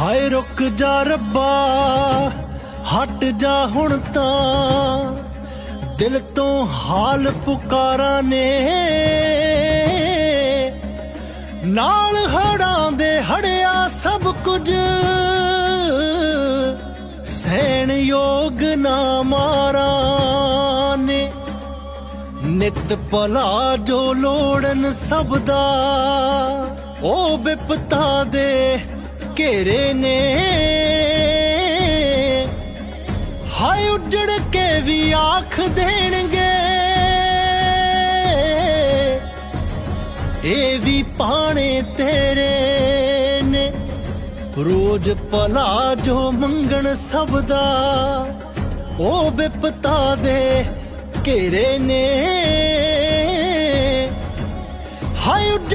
ਹਾਏ ਰੁਕ ਜਾ ਰੱਬਾ, ਹਟ ਜਾ ਹੁਣ ਤਾਂ। ਦਿਲ ਤੋਂ ਹਾਲ ਪੁਕਾਰਾਂ ਨੇ। ਨਾਲ ਹੜਾਂ ਦੇ ਹੜਿਆ ਸਭ ਕੁਝ। ਸਹਿਣ ਯੋਗ ਨਾ ਮਾਰਾਂ ਨੇ। ਨਿਤ ਭਲਾ ਜੋ ਲੋੜਨ ਸਭ ਦਾ, ਉਹ ਬਿਪਤਾ ਦੇ ਘੇਰੇ ਨੇ। ਹਾਏ ਉੱਜੜ ਕੇ ਵੀ ਆਖ ਦੇਣਗੇ। ਇਹ ਵੀ ਪਾਣੇ ਤੇਰੇ ਨੇ। ਰੋਜ਼ ਭਲਾ ਜੋ ਮੰਗਣ ਸਭ ਦਾ, ਉਹ ਬਿਪਤਾ ਦੇ ਘੇਰੇ ਨੇ।